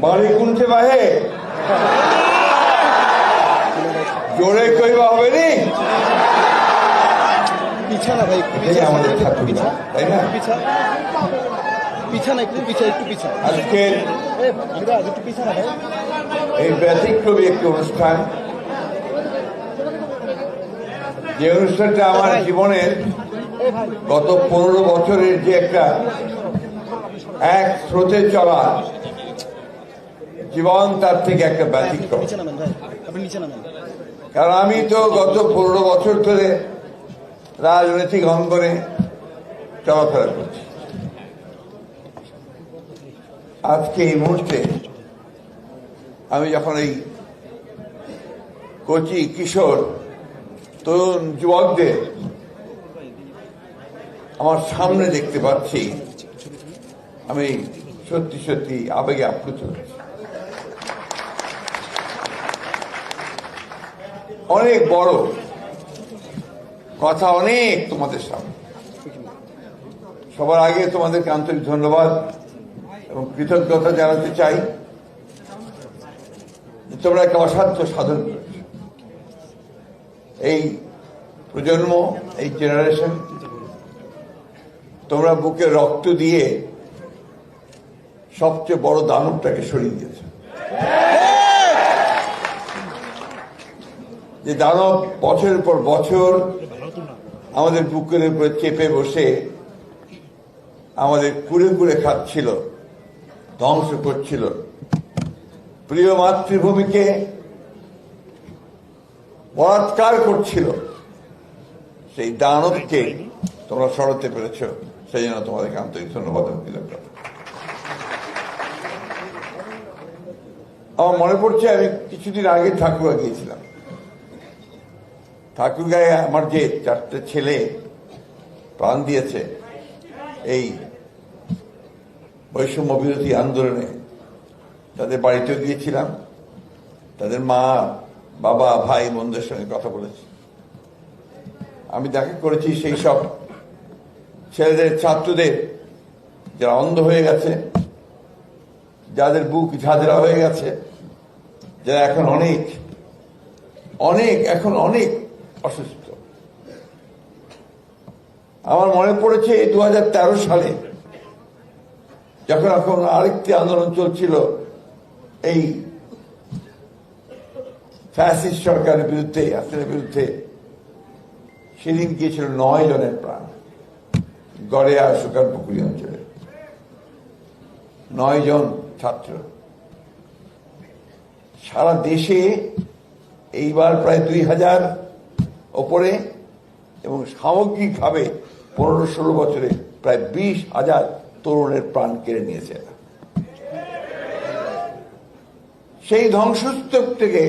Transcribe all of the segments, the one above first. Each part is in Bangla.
বাড়ি কোনছে বাহে? জোরে কইবা হবে নি? পিছা না ভাই পিছা। আমাদের ঠাকুর তাই না? পিছা। পিছা না একটু পিছা একটু পিছা। বিরাজ একটু পিছা না ভাই। এই ব্যতিক্রমী একটি অনুষ্ঠান। যে অনুষ্ঠানটা আমার জীবনের গত পনেরো বছরের যে একটা এক স্রোতে চলা জীবন তার থেকে একটা ব্যতিক্রম। কারণ আমি তো গত পনেরো বছর ধরে রাজনৈতিক অঙ্গনে চলাফেরা করছি। আজকে এই মুহূর্তে আমি যখন এই কচি কিশোর তরুণ যুবকদের আমার সামনে দেখতে পাচ্ছি আমি সত্যি সত্যি আবেগে আপ্লুত হচ্ছি। অনেক বড়। কথা অনেক তোমাদের সামনে। সবার আগে তোমাদেরকে আন্তরিক ধন্যবাদ এবং কৃতজ্ঞতা জানাতে চাই তোমরা একটা অসাধ্য সাধন এই প্রজন্ম, এই জেনারেশন তোমরা বুকে রক্ত দিয়ে সবচেয়ে বড় দানবটাকে সরিয়ে দিয়েছে। যে দানব বছরের পর বছর আমাদের বুকের উপরে চেপে বসে আমাদের কুড়ে কুড়ে খাচ্ছিল, ধ্বংস করছিল। প্রিয় মাতৃভূমিকে বলাৎকার করছিল, সেই দানবকে তোমরা সরাতে পেরেছ, সেই জন্য তোমাদেরকে আন্তরিক ধন্যবাদ আমার মনে পড়ছে আমি কিছুদিন আগে ঠাকুরা গিয়েছিলাম। ঠাকুর গায়ে আমার যে চারটে ছেলে প্রাণ দিয়েছে, এই বৈষম্য বিরোধী আন্দোলনে তাদের বাড়িতেও গিয়েছিলাম, তাদের মা, বাবা, ভাই, বোনদের সঙ্গে কথা বলেছি। আমি দেখা করেছি সেই সব ছেলেদের, ছাত্রদের যারা অন্ধ হয়ে গেছে, যাদের বুক ঝাঁঝরা হয়ে গেছে, যারা এখন অনেক অনেক, এখন অনেক অসুস্থ। আমার মনে পড়েছে দু হাজার তেরো সালে যখন এখন আরেকটি আন্দোলন চলছিল, এই ফ্যাসিস্ট সরকারের বিরুদ্ধে আসনের বিরুদ্ধে, সেদিন গিয়েছিল নয় জনের প্রাণ, গড়েয়া সুকান পুকুরি অঞ্চলে। নয় জন ছাত্র। সারা দেশে এইবার প্রায় দুই হাজার ওপরে এবং সামগ্রিকভাবে পনেরো ষোলো বছরে প্রায় বিশ হাজার তরুণের প্রাণ কেড়ে নিয়েছে সেই ধ্বংসস্তূপ থেকে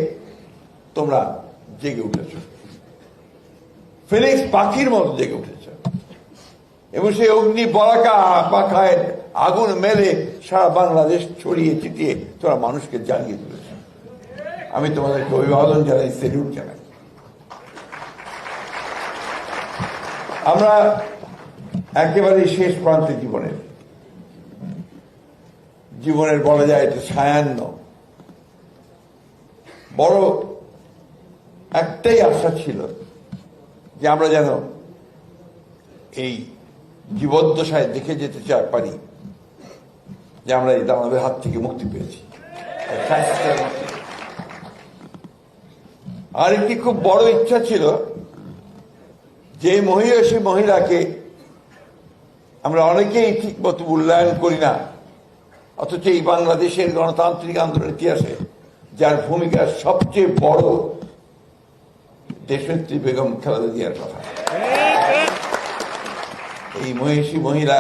তোমরা জেগে উঠেছ। ফিনিক্স পাখির মতো জেগে উঠেছ। এবং সেই অগ্নি বলাকা পাখায় আগুন মেলে সারা বাংলাদেশ ছড়িয়ে ছিটিয়ে তোমরা মানুষকে জানিয়ে তুলেছ। আমি তোমাদেরকে অভিবাদন জানাই সেলিউট জানাই। আমরা একেবারে শেষ প্রান্তে জীবনের জীবনের বলা যায় এটা সায়ান্ন বড় একটাই আশা ছিল যে আমরা যেন এই জীবদ্দশায় দেখে যেতে চাই পারি, যে আমরা এই দানবের হাত থেকে মুক্তি পেয়েছি। আর একটি খুব বড় ইচ্ছা ছিল যে মহিষী মহিলাকে আমরা অনেকেই ঠিক মতো মূল্যায়ন করি না। অথচ এই বাংলাদেশের গণতান্ত্রিক আন্দোলনের ইতিহাসে যার ভূমিকা সবচেয়ে বড় দেশনেত্রী বেগম খালেদা জিয়ার কথা। এই মহিষী মহিলা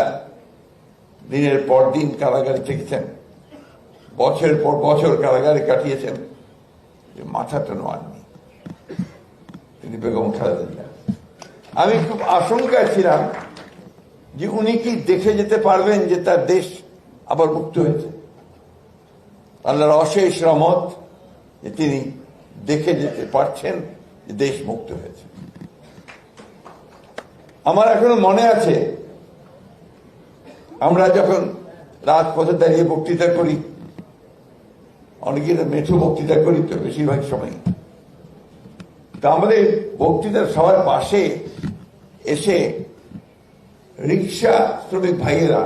দিনের পর দিন কারাগারে থেকেছেন, বছরের পর বছর কারাগারে কাটিয়েছেন মাথাটা নোয়াননি। তিনি বেগম জিয়া। আমি খুব আশঙ্কায় ছিলাম যে উনি কি দেখে যেতে পারবেন যে তার দেশ আবার মুক্ত হয়েছে। আল্লাহর অশেষ রহমত যে তিনি দেখে যেতে পারছেন যে দেশ মুক্ত হয়েছে। আমার এখনও মনে আছে, আমরা যখন রাজপথে দাঁড়িয়ে বক্তৃতা করি, অনেকে মেঠো বক্তৃতা করি তো বেশিরভাগ সময় তা আমাদের বক্তৃতার সবার পাশে এসে রিক্সা শ্রমিক ভাইয়েরা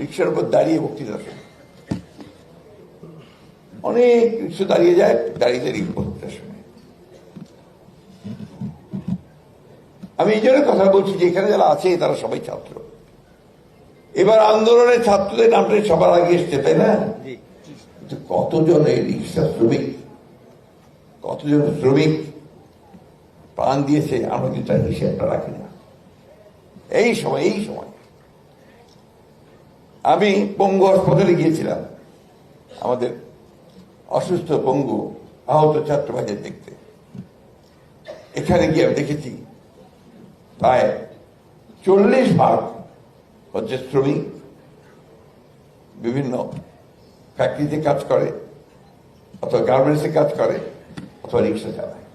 রিক্সার উপর দাঁড়িয়ে বক্তৃতা শোনে অনেক রিক্সা দাঁড়িয়ে যায় দাঁড়িয়ে দাঁড়িয়ে বক্তৃতা শুনে আমি এই জন্য কথা বলছি যে এখানে যারা আছে তারা সবাই ছাত্র। এবার আন্দোলনের ছাত্রদের নামটা সবার আগে এসছে তাই না? কতজন এই রিক্সা শ্রমিক কতজন শ্রমিক প্রাণ দিয়েছে আমরা কিন্তু তার হিসেবটা রাখি না এই সময় এই সময় আমি পঙ্গু হাসপাতালে গিয়েছিলাম। আমাদের অসুস্থ পঙ্গু আহত ছাত্র ভাইদের দেখতে। এখানে গিয়ে আমি দেখেছি, প্রায় চল্লিশ ভাগ হচ্ছে শ্রমিক বিভিন্ন ফ্যাক্টরিতে কাজ করে, অথবা গার্মেন্টসে কাজ করে, অথবা রিক্সা চালায়।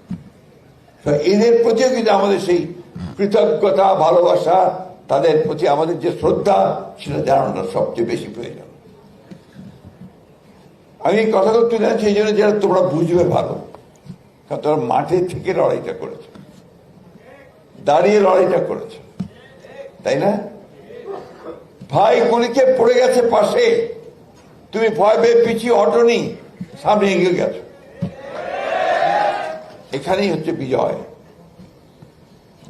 তো এদের প্রতিও কিন্তু আমাদের সেই কৃতজ্ঞতা, ভালোবাসা, তাদের প্রতি আমাদের যে শ্রদ্ধা, সেটা জানানোটা সবচেয়ে বেশি প্রয়োজন। আমি এই কথাটা তুলে আনছি, এই জন্য যারা তোমরা বুঝবে ভালো। কারণ তোমরা মাঠে থেকে লড়াইটা করেছে। দাঁড়িয়ে লড়াইটা করেছে। তাই না? ভাই গুলিকে পড়ে গেছে পাশে। তুমি ভয় পেয়ে পিছিয়ে অটনি সামনে এগিয়ে গেছো। এখানেই হচ্ছে বিজয়।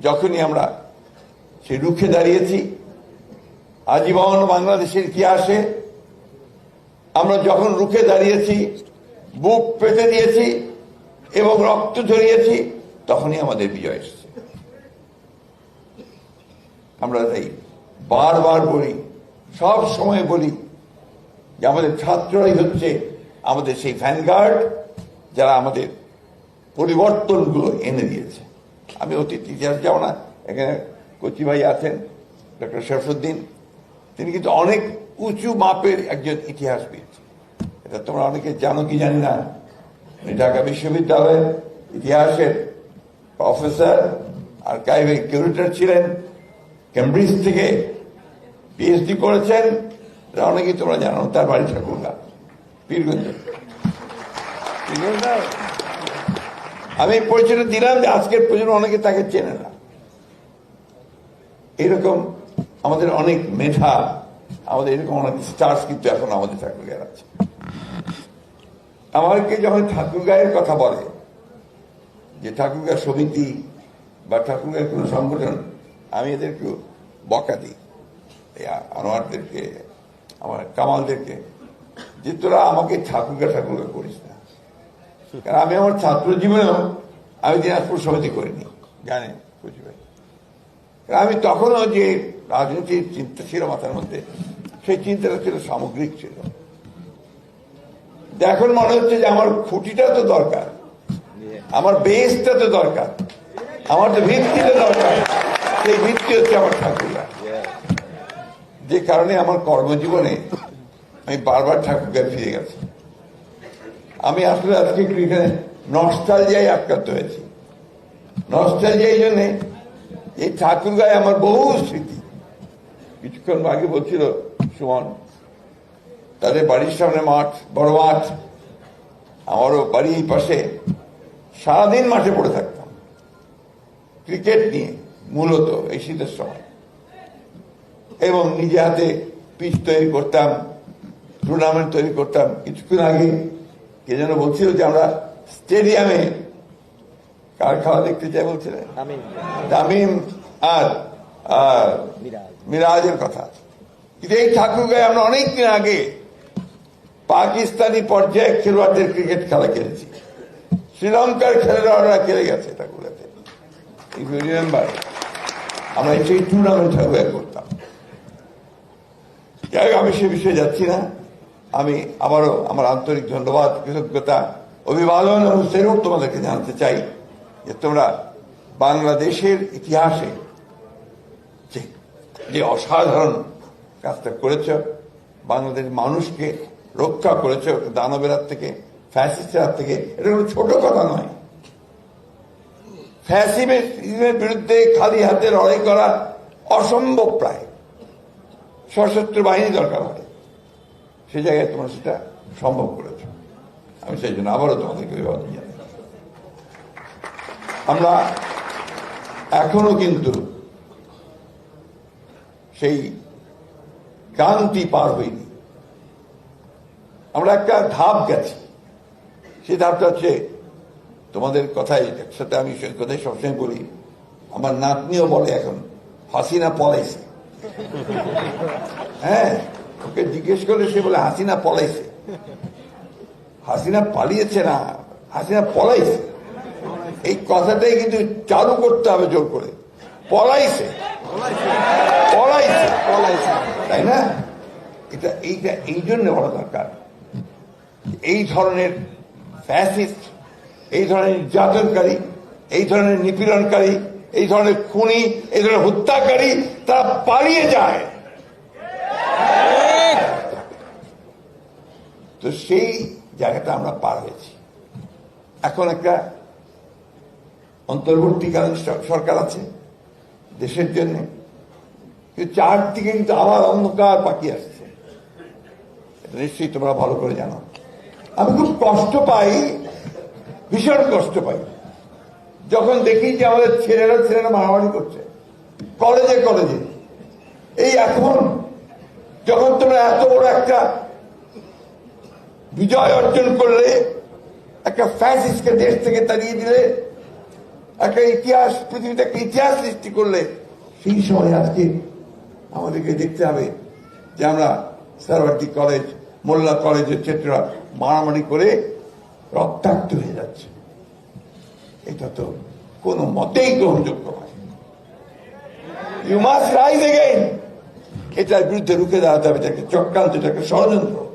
যখনই আমরা সে রুখে দাঁড়িয়েছি, আজীবন বাংলাদেশের ইতিহাসে আমরা যখন রুখে দাঁড়িয়েছি, বুক পেতে দিয়েছি এবং রক্ত ঝরিয়েছি, তখনই আমাদের বিজয় এসেছে। আমরা তাই বারবার বলি, সব সময় বলি যে আমাদের ছাত্ররাই হচ্ছে আমাদের সেই ভ্যানগার্ড, যারা আমাদের পরিবর্তনগুলো এনে দিয়েছে। আমি অতীত ইতিহাস যাব না। এখানে কচি ভাই আছেন, ডক্টর শরফুদ্দিন। তিনি কিন্তু অনেক উঁচু মাপের একজন ইতিহাসবিদ। এটা তোমরা অনেকে জানো কি জানি না? ঢাকা বিশ্ববিদ্যালয়ের ইতিহাসের প্রফেসর আর কাইভে কিউরেটর ছিলেন, কেমব্রিজ থেকে পিএইচডি করেছেন। অনেকেই তোমরা জানো, তার বাড়ি ঠাকুরগা, পীরগঞ্জ। পীরগঞ্জ? আমি পরিচয় দিলাম যে আজকের প্রজন্ম অনেকে তাকে চেনে না। এরকম আমাদের অনেক মেধা, আমাদের এরকম অনেক স্টার্স কিন্তু এখন আমাদের ঠাকুরগাঁয়ের আছে। আমাকে যখন ঠাকুরগাঁয়ের কথা বলে, যে ঠাকুরগাঁ সমিতি বা ঠাকুরগাঁয়ের কোনো সংগঠন, আমি এদেরকে বকা দিই। আনোয়ারদেরকে, আমার কামালদেরকে, যে তোরা আমাকে ঠাকুরগা ঠাকুরগা করিস না। কারণ আমি আমার ছাত্র জীবনেও আমি দিনাজপুর সমিতি করিনি। জানেন বুঝবে কারণ আমি তখনও যে রাজনীতির চিন্তা ছিল মাথার মধ্যে সেই চিন্তাটা ছিল সামগ্রিক ছিল। এখন মনে হচ্ছে যে আমার খুঁটিটা তো দরকার আমার বেসটা তো দরকার আমার তো ভিত্তিটা দরকার সেই ভিত্তি হচ্ছে আমার ঠাকুররা যে কারণে আমার কর্মজীবনে আমি বারবার ঠাকুরগায় ফিরে গেছি। আমি আসলে আজকে এখানে নস্টালজিয়ায় আক্রান্ত হয়েছি। নস্টালজিয়া এই জন্যে এই ঠাকুর গায়ে আমার বহু স্মৃতি। কিছুক্ষণ আগে বলছিল সুমন, তাদের বাড়ির সামনে মাঠ, বড় মাঠ। আমারও বাড়ি এই পাশে সারাদিন মাঠে পড়ে থাকতাম। ক্রিকেট নিয়ে মূলত এই শীতের সময়। এবং নিজে হাতে পিচ তৈরি করতাম টুর্নামেন্ট তৈরি করতাম। কিছুক্ষণ আগে কে যেন বলছিল যে আমরা স্টেডিয়ামে কার খাওয়া দেখতে চাই বলছিলেন। তামিম। আর মিরাজের কথা। কিন্তু এই ঠাকুরগাঁয়ে আমরা অনেকদিন আগে পাকিস্তানি পর্যায়ে খেলোয়াড়দের ক্রিকেট খেলা খেলেছি। শ্রীলঙ্কার খেলোয়াড়রা খেলে গেছে ঠাকুরাতে ইফ ইউ রিমেম্বার আমরা সেই টুর্নামেন্ট ঠাকুর করতাম। যাই হোক, আমি সে বিষয়ে যাচ্ছি না। আমি আবারও আমার আন্তরিক ধন্যবাদ, কৃতজ্ঞতা, অভিবাদন এবং সেরূপ তোমাদেরকে জানাতে চাই যে তোমরা বাংলাদেশের ইতিহাসে যে অসাধারণ কাজটা করেছ বাংলাদেশ মানুষকে রক্ষা করেছ দানবের হাত থেকে, ফ্যাসিস্টের হাত থেকে, এটা কোনো ছোট কথা নয়। ফ্যাসিমের বিরুদ্ধে খালি হাতে লড়াই করা অসম্ভব প্রায়। সশস্ত্র বাহিনী দরকার হয়। সে জায়গায় তোমরা সেটা সম্ভব করেছ। আমি সেই জন্য আবারও তোমাদেরকে অভিবাদন জানাই। আমরা এখনও কিন্তু সেই ক্রান্তি পার হইনি। আমরা একটা ধাপ গেছি। সেই ধাপটা হচ্ছে তোমাদের কথাই একসাথে আমি সেই কথাই সবসময় বলি, আমার নাতনিও বলে এখন হাসিনা পলাইছে। হ্যাঁ? ওকে জিজ্ঞেস করলে সে বলে হাসিনা পলাইছে। হাসিনা পালিয়েছে না হাসিনা পলাইছে। এই কথাটাই কিন্তু চালু করতে হবে জোর করে। পলাইছে। পলাইছে। পলাইছে। তাই না? এটা এইটা এই জন্য বলা দরকার। এই ধরনের ফ্যাসিস্ট এই ধরনের নির্যাতনকারী এই ধরনের নিপীড়নকারী এই ধরনের খুনি এই ধরনের হত্যাকারী তারা পালিয়ে যায়। তো সেই জায়গাটা আমরা পার হয়েছি। এখন একটা অন্তর্বর্তীকালীন সরকার আছে দেশের জন্য। চারদিকে কিন্তু আবার অন্ধকার বাকি আসছে। এটা নিশ্চয়ই তোমরা ভালো করে জানো। আমি খুব কষ্ট পাই, ভীষণ কষ্ট পাই। যখন দেখি যে আমাদের ছেলেরা ছেলেরা মারামারি করছে, কলেজে কলেজে। এই এখন যখন তোমরা এত বড় একটা বিজয় অর্জন করলে, একটা ফ্যাসিস্টকে দেশ থেকে তাড়িয়ে দিলে, একটা ইতিহাস, পৃথিবীতে একটা ইতিহাস সৃষ্টি করলে, সেই সময় আজকে আমাদেরকে দেখতে হবে যে আমরা Suhrawardy college, Molla college etcetera মারামারি করে রক্তাক্ত হয়ে যাচ্ছে। এটা তো কোনো মতেই গ্রহণযোগ্য নয়। ইউ রাইজ এগেইন এটার বিরুদ্ধে রুখে দাঁড়াতে হবে, এটাকে চক্রান্ত, এটাকে ষড়যন্ত্র।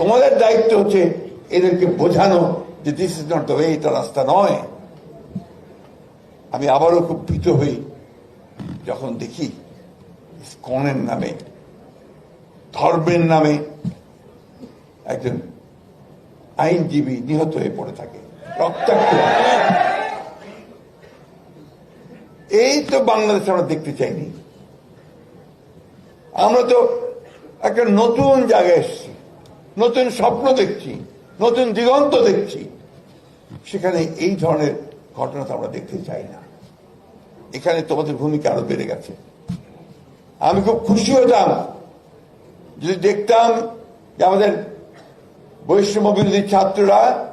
তোমাদের দায়িত্ব হচ্ছে এদেরকে বোঝানো যে দিস ইজ নট দ্য এটা রাস্তা নয়। আমি আবারও খুব ভীত হই যখন দেখি কনের নামে, ধর্মের নামে একজন আইনজীবী নিহত হয়ে পড়ে থাকে, রক্তাক্ত। এই তো বাংলাদেশ আমরা দেখতে চাইনি। আমরা তো একটা নতুন জায়গায় এসেছি। নতুন স্বপ্ন দেখছি, নতুন দিগন্ত দেখছি। সেখানে এই ধরনের ঘটনা তো আমরা দেখতে চাই না। এখানে তোমাদের ভূমিকা আরও বেড়ে গেছে। আমি খুব খুশি হতাম যদি দেখতাম যে আমাদের বৈষম্য বিরোধী ছাত্ররা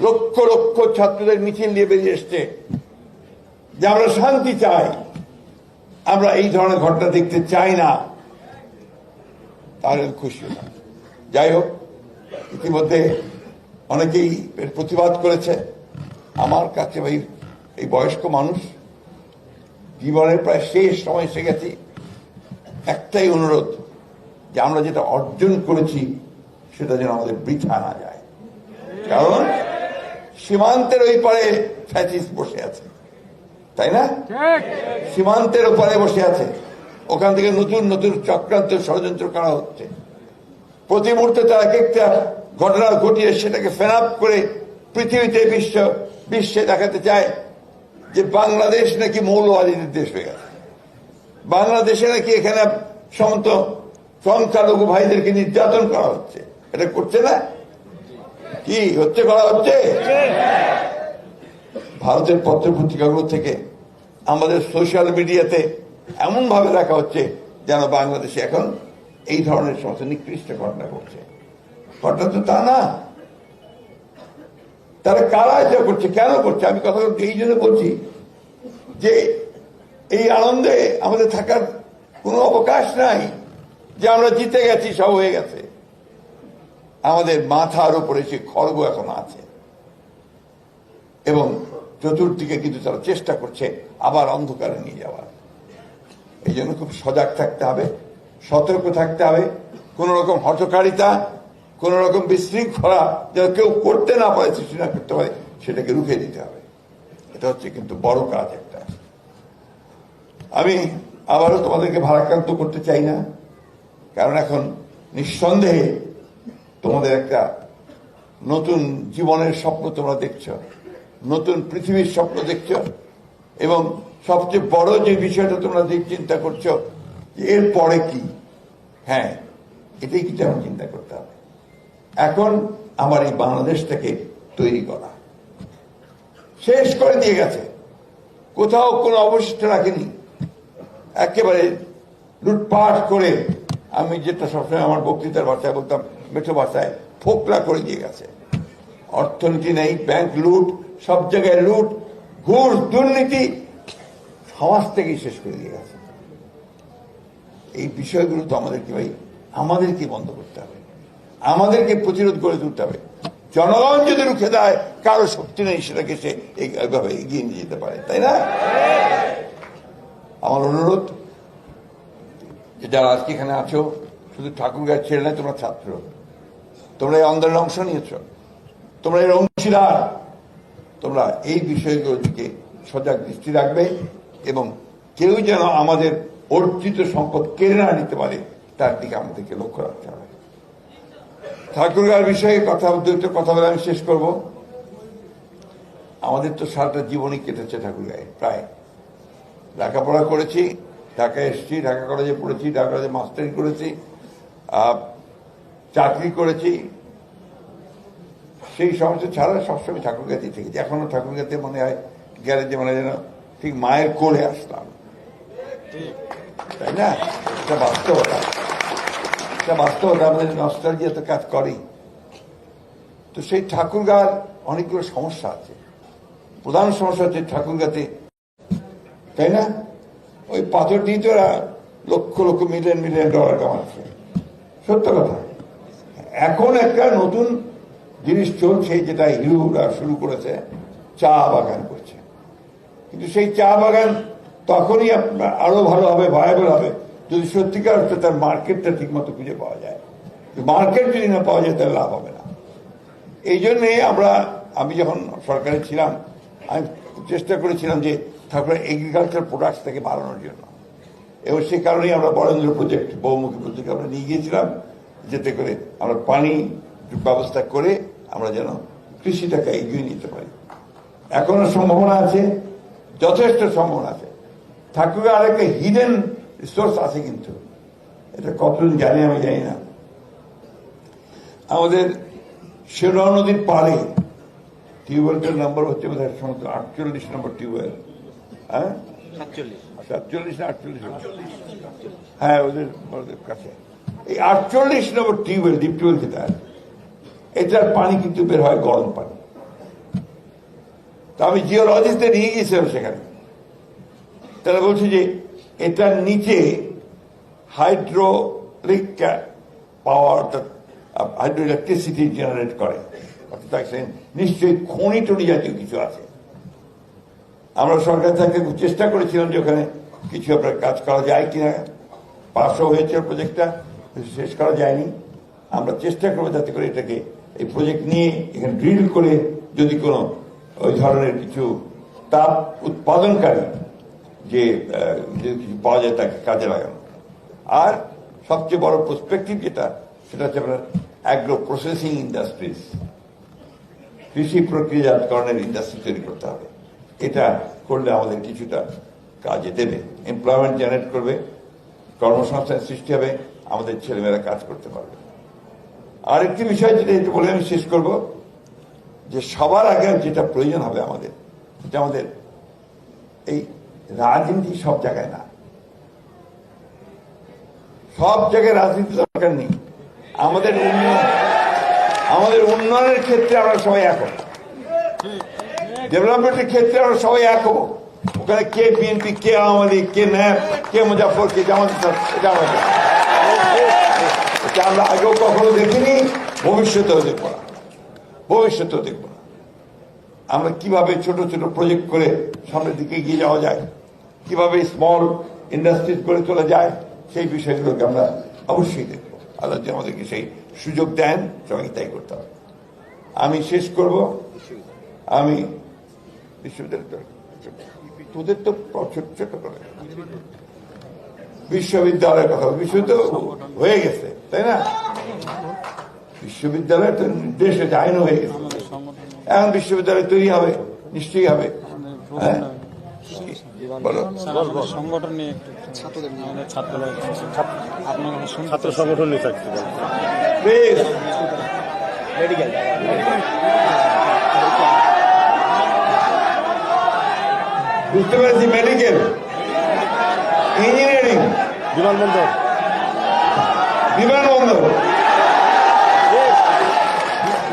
লক্ষ লক্ষ ছাত্রদের মিছিল নিয়ে বেরিয়ে এসছে। যে আমরা শান্তি চাই। আমরা এই ধরনের ঘটনা দেখতে চাই না। তাহলে খুশি হলাম যাই হোক ইতিমধ্যে অনেকেই এর প্রতিবাদ করেছে। আমার কাছে ভাই এই বয়স্ক মানুষ জীবনের প্রায় শেষ সময় এসে গেছি। একটাই অনুরোধ যে আমরা যেটা অর্জন করেছি সেটা যেন আমাদের বৃথা না যায়। কারণ সীমান্তের ওই পারে ফ্যাচিস বসে আছে। তাই না? সীমান্তের ওপারে বসে আছে। ওখান থেকে নতুন নতুন চক্রান্ত ষড়যন্ত্র করা হচ্ছে। প্রতি মুহূর্তে তারা এক একটা ঘটনা ঘটিয়ে সেটাকে ফেনাপ করে পৃথিবীতে বিশ্ব, বিশ্বে দেখাতে চায় যে বাংলাদেশ নাকি মৌলবাদীদের দেশ হয়ে গেছে। বাংলাদেশে নাকি এখানে সমস্ত সংখ্যালঘু ভাইদেরকে নির্যাতন করা হচ্ছে। এটা করছে না? কি হচ্ছে, করা হচ্ছে? ভারতের পত্র পত্রিকাগুলো থেকে আমাদের সোশ্যাল মিডিয়াতে এমন ভাবে দেখা হচ্ছে যেন বাংলাদেশে এখন এই ধরনের সমস্ত নিকৃষ্ট ঘটনা ঘটছে। ঘটনা তো তা না। তারা কারা এটা করছে? কেন করছে? আমি কথা এই জন্য বলছি যে এই আনন্দে আমাদের থাকার কোনো অবকাশ নাই যে আমরা জিতে গেছি, সব হয়ে গেছে। আমাদের মাথার উপরে সে খড়গ এখন আছে। এবং চতুর্দিকে কিন্তু তারা চেষ্টা করছে আবার অন্ধকারে নিয়ে যাওয়ার। এই জন্য খুব সজাগ থাকতে হবে। সতর্ক থাকতে হবে। কোন রকম হটকারিতা কোন রকম বিশৃঙ্খলা যেন কেউ করতে না পারে, সৃষ্টি না করতে পারে, সেটাকে রুখে দিতে হবে। এটা হচ্ছে কিন্তু বড় কাজ একটা। আমি আবারও তোমাদেরকে ভারাক্রান্ত করতে চাই না, কারণ এখন নিঃসন্দেহে তোমাদের একটা নতুন জীবনের স্বপ্ন তোমরা দেখছ, নতুন পৃথিবীর স্বপ্ন দেখছ, এবং সবচেয়ে বড় যে বিষয়টা তোমরা চিন্তা করছ যে এর পরে কি? হ্যাঁ এটাই কিন্তু এখন চিন্তা করতে হবে। এখন আমার এই বাংলাদেশটাকে তৈরি করা। শেষ করে দিয়ে গেছে। কোথাও কোনো অবশিষ্ট রাখেনি। একেবারে লুটপাট করে আমি যেটা সবসময় আমার বক্তৃতার ভাষায় বলতাম, মেঠো ভাষায় ফোকলা করে দিয়ে গেছে। অর্থনীতি নেই, ব্যাংক লুট, সব জায়গায় লুট, ঘুষ, দুর্নীতি, সমাজ থেকেই শেষ করে দিয়ে গেছে। এই বিষয়গুলো তো আমাদেরকে ভাই, আমাদেরকে বন্ধ করতে হবে। আমাদেরকে প্রতিরোধ করে তুলতে হবে। জনগণ যদি রুখে দেয়, কারও শক্তি নেই সেটাকে সে এই- এইভাবে এগিয়ে নিয়ে যেতে পারে, তাই না? আমার অনুরোধ, যে যারা আজকে এখানে আছো, শুধু ঠাকুর গাছ ছেড়ে নাই তোমরা ছাত্র। তোমরা এই আন্দোলনে অংশ নিয়েছ। তোমরা এর অংশীদার। তোমরা এই বিষয়গুলোর দিকে সজাগ দৃষ্টি রাখবে এবং কেউ যেন আমাদের অর্জিত সম্পদ কেড়ে না নিতে পারে, তার দিকে আমাদেরকে লক্ষ্য রাখতে হবে। ঠাকুরগার বিষয়ে কথা দুটো কথা বলে আমি শেষ করব। আমাদের তো সারাটা জীবনই কেটেছে ঠাকুরগাঁয়ে, প্রায়। লেখাপড়া করেছি ঢাকা এসেছি, ঢাকা কলেজে পড়েছি, ঢাকা কলেজে মাস্টারি করেছি চাকরি করেছি। সেই সমস্ত ছাড়া সবসময় ঠাকুরগাতি থেকেছি এখনও ঠাকুরগাতে মনে হয়, গ্যারেজে মনে হয় যেন ঠিক মায়ের কোলে আসলাম। তাই না? এটা বাস্তবতা এটা বাস্তবতা আমাদের নস্টালজিয়া তো কাজ করেই তো সেই ঠাকুরগার অনেকগুলো সমস্যা আছে। প্রধান সমস্যা হচ্ছে ঠাকুরগাতে, তাই না? ওই পাথর দিয়ে তো lakh lakh, million million dollar কামাচ্ছে। সত্য কথা। এখন একটা নতুন জিনিস চলছে, যেটা হিরোরা শুরু করেছে, চা বাগান করছে। কিন্তু সেই চা বাগান তখনই আপনার আরও ভালো হবে ভায়াবল হবে। যদি সত্যিকার অর্থে তার মার্কেটটা ঠিক মতো খুঁজে পাওয়া যায়। মার্কেট যদি না পাওয়া যায়, তাহলে লাভ হবে না। এই জন্যে আমরা, আমি যখন সরকারে ছিলাম, আমি চেষ্টা করেছিলাম যে ঠাকুরের এগ্রিকালচার প্রোডাক্টস থেকে বাড়ানোর জন্য। এবং সে কারণেই আমরা বরেন্দ্র প্রজেক্ট বহুমুখী প্রজেক্ট আমরা নিয়ে গিয়েছিলাম, যেতে করে আমরা পানি ব্যবস্থা করে আমরা যেন কৃষিটাকে এগিয়ে নিতে পারি। এখনও সম্ভাবনা আছে, যথেষ্ট সম্ভাবনা আছে। ঠাকুরের আরেকটা হিডেন রিসোর্স আছে কিন্তু। এটা কতজন জানে আমি জানি না। আমাদের শেরোয়া নদীর পাড়ে টিউবওয়েলটার নাম্বার হচ্ছে বোধ হয় সমস্ত আটচল্লিশ নম্বর টিউবওয়েল। হ্যাঁ? সাতচল্লিশ। না আটচল্লিশ হ্যাঁ ওদের ওদের কাছে। এই আটচল্লিশ নম্বর টিউবওয়েল ডিপ টিউবওয়েল যেটা এটার পানি কিন্তু বের হয় গরম পানি। তা আমি জিওলজিস্টদের নিয়ে গিয়েছিলাম সেখানে। তারা বলছে যে এটার নিচে hydraulic power hydro electricity generate করে। অর্থাৎ নিশ্চয়ই খনি টনি জাতীয় কিছু আছে। আমরা সরকার থেকে চেষ্টা করেছিলাম যে ওখানে কিছু আপনার কাজ করা যায় কিনা। পাশও হয়েছে প্রজেক্টটা শেষ করা যায়নি। আমরা চেষ্টা করব যাতে করে এটাকে, এই প্রজেক্ট নিয়ে এখানে ড্রিল করে যদি কোনো ওই ধরনের কিছু তাপ উৎপাদনকারী যে কিছু পাওয়া যায় তাকে কাজে লাগানো। আর সবচেয়ে বড় প্রসপেক্টিভ যেটা, সেটা হচ্ছে আপনার অ্যাগ্রো প্রসেসিং ইন্ডাস্ট্রিজ কৃষি প্রক্রিয়াজাতকরণের ইন্ডাস্ট্রি তৈরি করতে হবে। এটা করলে আমাদের কিছুটা কাজে দেবে। এমপ্লয়মেন্ট জেনারেট করবে কর্মসংস্থান সৃষ্টি হবে, আমাদের ছেলেমেয়েরা কাজ করতে পারবে। আরেকটি বিষয় যেটা একটু বলে আমি শেষ করব, যে সবার আগে যেটা প্রয়োজন হবে আমাদের, সেটা আমাদের এই রাজনীতি সব জায়গায় না। সব জায়গায় রাজনীতি দরকার নেই। আমাদের উন্নয়ন, আমাদের উন্নয়নের ক্ষেত্রে আমরা সবাই এক ডেভেলপমেন্টের ক্ষেত্রে আমরা সবাই এক ওখানে কে বিএনপি, কে আওয়ামী লীগ, কে ন্যাপ কে মুজাফর কে জামাত আমরা আগেও কখনো দেখিনি, ভবিষ্যতেও দেখব না। ভবিষ্যতেও দেখব না। আমরা কীভাবে ছোট ছোট প্রজেক্ট করে সামনের দিকে এগিয়ে যাওয়া যায়? কীভাবে স্মল ইন্ডাস্ট্রিজ করে তোলা যায়, সেই বিষয়গুলোকে আমরা অবশ্যই দেখব। আল্লাহ আমাদেরকে সেই সুযোগ দেন, সবাইকে তাই করতে হবে। আমি শেষ করব। আমি বিশ্ববিদ্যালয় তোদের তো ছোট ছোট করে। বিশ্ববিদ্যালয়ের কথা। বিশ্ববিদ্যালয় হয়ে গেছে, তাই না? বিশ্ববিদ্যালয় তো হয়েছে আইন হয়ে গেছে। এখন বিশ্ববিদ্যালয় তৈরি হবে, নিশ্চয়ই হবে। হ্যাঁ? সংগঠন নিয়ে ছাত্রদের নিয়ে। আমাদের ছাত্র- আপনার ছাত্র সংগঠন নিয়ে থাকতে মেডিকেল বুঝতে পেরেছি মেডিকেল ইঞ্জিনিয়ারিং বিমানবন্দর। বিমানবন্দর।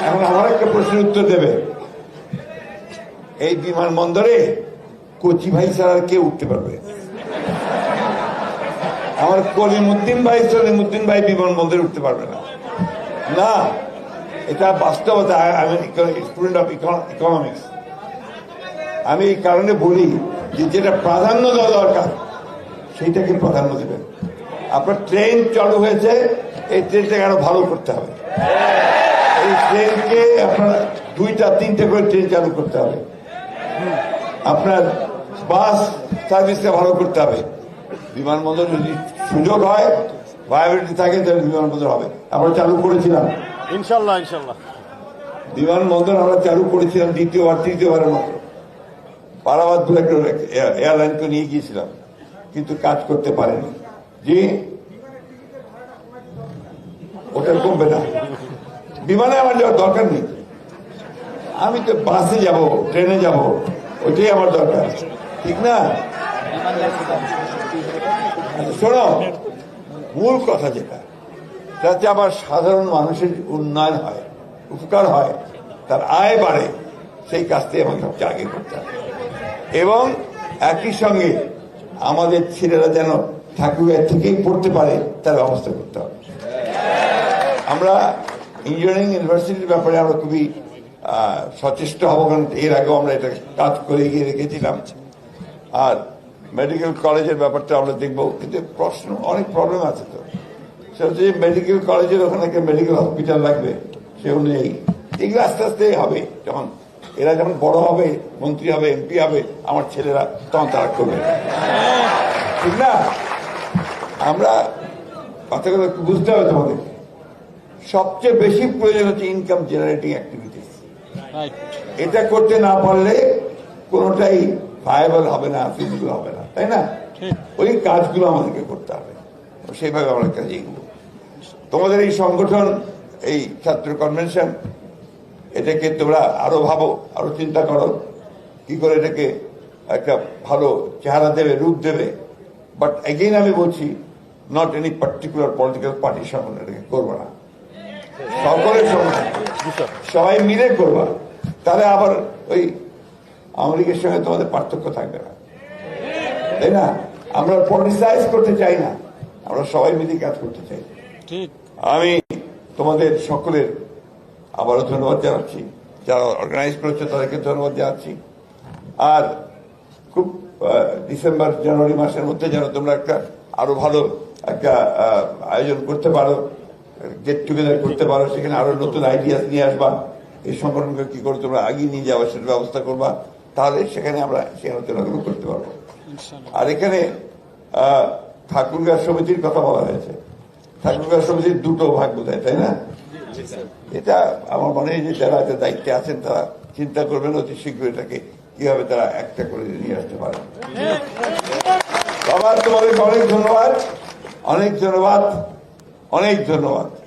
এখন আমার একটা প্রশ্নের উত্তর দেবে। এই বিমানবন্দরে কোচি ভাই ছাড়া আর কে উঠতে পারবে? আমার কলিমুদ্দিন ভাই, সলিমুদ্দিন ভাই বিমানবন্দরে উঠতে পারবে না। না, এটা বাস্তবতা। আমি স্টুডেন্ট অফ ইকোনমিক্স আমি এই কারণে বলি যে যেটা প্রাধান্য দেওয়া দরকার, সেইটাকে প্রাধান্য দেবেন। আপনার ট্রেন চালু হয়েছে, এই ট্রেনটাকে আরও ভালো করতে হবে। এই ট্রেনকে আপনার দুইটা, তিনটে করে ট্রেন চালু করতে হবে। আপনার বাস সার্ভিসটা ভালো করতে হবে। বিমানবন্দর যদি সুযোগ হয় ভায়াবিলিটি থাকে তাহলে বিমানবন্দর হবে। আমরা চালু করেছিলাম। ইনশাল্লাহ ইনশাল্লাহ। বিমানবন্দর আমরা চালু করেছিলাম দ্বিতীয়বার তৃতীয়বারের মতো। পারাবাদ দু একটা এয়ারলাইনকে নিয়ে গিয়েছিলাম কিন্তু কাজ করতে পারেনি। যে ওটা কমবে না। বিমানে আমার যাওয়ার দরকার নেই। আমি তো বাসে যাব ট্রেনে যাব। ওইটাই আমার দরকার। ঠিক না? শোনো, মূল কথা যেটা যাতে আবার সাধারণ মানুষের উন্নয়ন হয়, উপকার হয়, তার আয় বাড়ে, সেই কাজটি আমাকে সবচেয়ে আগে করতে হবে এবং একই সঙ্গে আমাদের ছেলেরা যেন ঠাকুরের থেকেই পড়তে পারে, তার ব্যবস্থা করতে হবে। আমরা ইঞ্জিনিয়ারিং ইউনিভার্সিটির ব্যাপারে আমরা খুবই সচেষ্ট হব কারণ এর আগেও আমরা এটা কাজ করে গিয়ে রেখেছিলাম। আর মেডিকেল কলেজের ব্যাপারটা আমরা দেখব, কিন্তু প্রশ্ন, অনেক প্রবলেম আছে তো। সেটা হচ্ছে মেডিকেল কলেজের ওখানে একটা মেডিকেল হসপিটাল লাগবে, সে অনুযায়ী। এগুলো আস্তে আস্তে হবে, যখন এরা যখন বড় হবে, মন্ত্রী হবে এমপি হবে, আমার ছেলেরা তখন তারা করবে। ঠিক না? আমরা কথাগুলো একটু বুঝতে হবে তোমাদের। সবচেয়ে বেশি প্রয়োজন হচ্ছে ইনকাম জেনারেটিং অ্যাক্টিভিটিস রাইট এটা করতে না পারলে কোনোটাই ভায়াবল হবে না ফিজিবল হবে না তাই না? ওই কাজগুলো আমাদেরকে করতে হবে। সেইভাবে আমরা কাজে এগুলো তোমাদের এই সংগঠন এই ছাত্র কনভেনশন এটাকে তোমরা আরও ভাবো আরও চিন্তা করো কি করে এটাকে একটা ভালো চেহারা দেবে রূপ দেবে। বাট এগেইন আমি বলছি নট এনি পার্টিকুলার পলিটিক্যাল পার্টির সঙ্গে এটাকে করব না। সকলের সঙ্গে। সবাই মিলে করবা। তাহলে আবার ওই আমেরিকার সঙ্গে তোমাদের পার্থক্য থাকবে না। তাই না? আমরা পলিটিসাইজ করতে চাই না। আমরা সবাই মিলে কাজ করতে চাই। আমি তোমাদের সকলের আবারও ধন্যবাদ জানাচ্ছি। যারা অর্গানাইজ করেছে তাদেরকে ধন্যবাদ জানাচ্ছি। আর খুব ডিসেম্বর জানুয়ারি মাসের মধ্যে যেন তোমরা একটা আরও ভালো একটা আয়োজন করতে পারো। গেট টুগেদার করতে পারো সেখানে আরও নতুন আইডিয়াস নিয়ে আসবা। এই সংগঠনকে কি করে তোমরা আগিয়ে নিয়ে যাওয়া সেটা ব্যবস্থা করবা। তাহলে সেখানে আমরা সেই আলোচনাগুলো করতে পারব। আর এখানে ঠাকুরগাঁ সমিতির কথা বলা হয়েছে। ঠাকুরগাঁ সমিতির দুটো ভাগ বোঝায় তাই না? এটা আমার মনে হয় যে যারা দায়িত্বে আছেন তারা চিন্তা করবেন অতি শীঘ্র এটাকে কীভাবে তারা একটা করে নিয়ে আসতে পারে। বাবা তোমাদেরকে অনেক ধন্যবাদ। অনেক ধন্যবাদ। অনেক ধন্যবাদ।